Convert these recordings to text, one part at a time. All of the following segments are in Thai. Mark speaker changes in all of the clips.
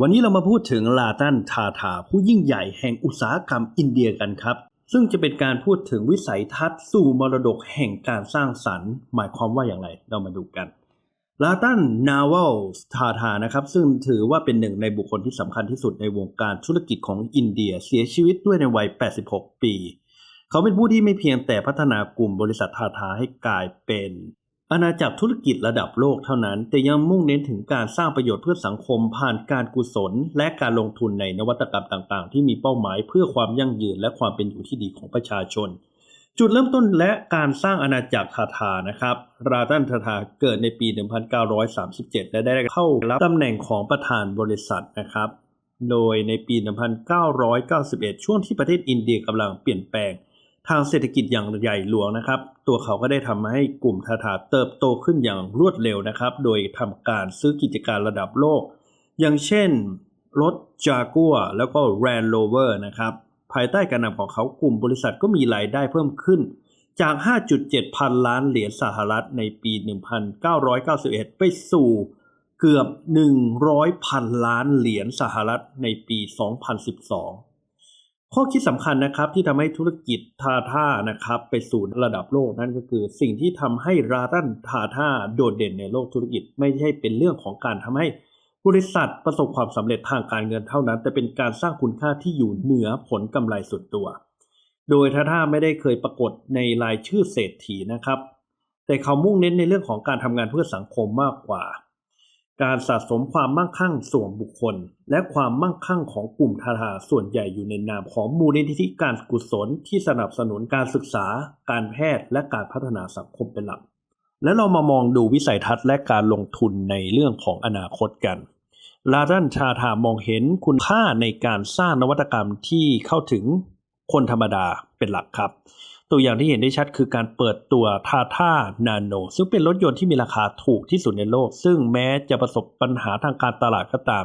Speaker 1: วันนี้เรามาพูดถึงลาตันทาทาผู้ยิ่งใหญ่แห่งอุตสาหกรรมอินเดียกันครับ ซึ่งจะเป็นการพูดถึงวิสัยทัศน์สู่มรดกแห่งการสร้างสรรค์ หมายความว่าอย่างไรเรามาดูกันลาตันนาวลทาทานะครับซึ่งถือว่าเป็นหนึ่งในบุคคลที่สำคัญที่สุดในวงการธุรกิจของอินเดียเสียชีวิตด้วยในวัย 86 ปี เขาเป็นผู้ที่ไม่เพียงแต่พัฒนากลุ่มบริษัททาทาให้กลายเป็น อาณาจักรธุรกิจระดับโลกเท่านั้น แต่ยังมุ่งเน้นถึงการสร้างประโยชน์เพื่อสังคมผ่านการกุศล และการลงทุนในนวัตกรรมต่างๆ ที่มีเป้าหมายเพื่อความยั่งยืนและความเป็นอยู่ที่ดีของประชาชน จุดเริ่มต้นและการสร้างอาณาจักรทาทานะครับ ราตันทาทาเกิดในปี 1937 และได้เข้ารับตำแหน่งของประธานบริษัทนะครับ โดยในปี 1991 ช่วงที่ประเทศอินเดียกำลังเปลี่ยนแปลง ทางเศรษฐกิจอย่างใหญ่หลวงนะครับ ตัวเขาก็ได้ทำให้กลุ่มทาทาเติบโตขึ้นอย่างรวดเร็วนะครับ โดยทำการซื้อกิจการระดับโลก อย่างเช่นรถจากัวแล้วก็ Land Rover นะครับ ภายใต้การนำของเขากลุ่มบริษัทก็มีรายได้เพิ่มขึ้น จาก 5.7 พันล้านเหรียญสหรัฐในปี 1991 ไปสู่เกือบ 100 พันล้านเหรียญสหรัฐในปี 2012 ข้อคิดสำคัญนะครับที่ทำให้ธุรกิจทาท่านะครับไปสู่ระดับโลกนั่นก็คือ สิ่งที่ทำให้ราตันทาท่าโดดเด่นในโลกธุรกิจ ไม่ใช่เป็นเรื่องของการทำให้บริษัทประสบความสำเร็จทางการเงินเท่านั้น แต่เป็นการสร้างคุณค่าที่อยู่เหนือผลกำไรส่วนตัว โดยทาท่าไม่ได้เคยปรากฏในรายชื่อเศรษฐีนะครับ แต่เขามุ่งเน้นในเรื่องของการทำงานเพื่อสังคมมากกว่า การสะสมความมั่งคั่งส่วนบุคคล และความมั่งคั่งของกลุ่มทาทาส่วนใหญ่อยู่ในนามของมูลนิธิการกุศลที่สนับสนุนการศึกษา การแพทย์ และการพัฒนาสังคมเป็นหลัก และเรามามองดูวิสัยทัศน์และการลงทุนในเรื่องของอนาคตกันลาดันชาทามองเห็นคุณค่าในการสร้างนวัตกรรมที่เข้าถึงคนธรรมดาเป็นหลักครับ ตัวอย่างที่เห็นได้ชัดคือการเปิดตัวทาท่านาโนซึ่งเป็นรถยนต์ที่มีราคาถูกที่สุดในโลก ซึ่งแม้จะประสบปัญหาทางการตลาดก็ตาม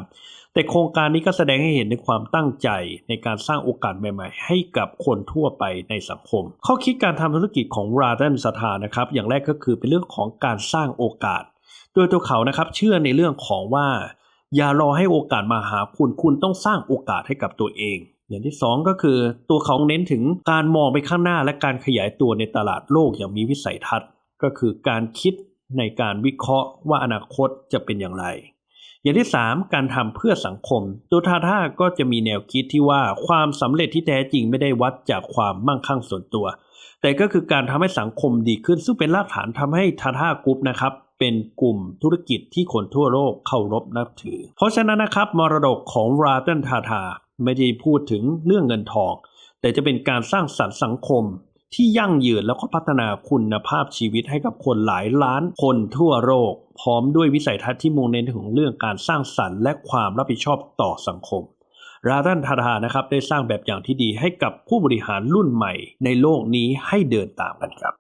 Speaker 1: แต่โครงการนี้ก็แสดงให้เห็นในความตั้งใจในการสร้างโอกาสใหม่ๆ ให้กับคนทั่วไปในสังคม ข้อคิดการทำธุรกิจของราดันสถานะครับ อย่างแรกก็คือเป็นเรื่องของการสร้างโอกาส โดยตัวเขานะครับเชื่อในเรื่องของว่าอย่ารอให้โอกาสมาหาคุณ คุณต้องสร้างโอกาสให้กับตัวเอง อย่างที่สองก็คือตัวเขาเน้นถึงการมองไปข้างหน้าและการขยายตัวในตลาดโลกอย่างมีวิสัยทัศน์ ก็คือการคิดในการวิเคราะห์ว่าอนาคตจะเป็นอย่างไร อย่างที่ 3 การทำเพื่อสังคม ตัวทาท่าก็จะมีแนวคิดที่ว่าความสำเร็จที่แท้จริงไม่ได้วัดจากความมั่งคั่งส่วนตัว แต่ก็คือการทำให้สังคมดีขึ้น ซึ่งเป็นรากฐานทำให้ทาท่ากรุ๊ปนะครับเป็นกลุ่มธุรกิจที่คนทั่วโลกเคารพนับถือ เพราะฉะนั้นนะครับมรดกของราตันทาทา ไม่ได้พูดถึงเรื่องเงินทอง แต่จะเป็นการสร้างสรรค์สังคมที่ยั่งยืนแล้วก็พัฒนาคุณภาพชีวิตให้กับคนหลายล้านคนทั่วโลกพร้อมด้วยวิสัยทัศน์ที่มุ่งเน้นถึงเรื่องการสร้างสรรค์และความรับผิดชอบต่อสังคม ราตันทาทานะครับได้สร้างแบบอย่างที่ดีให้กับผู้บริหารรุ่นใหม่ในโลกนี้ให้เดินตามกันครับ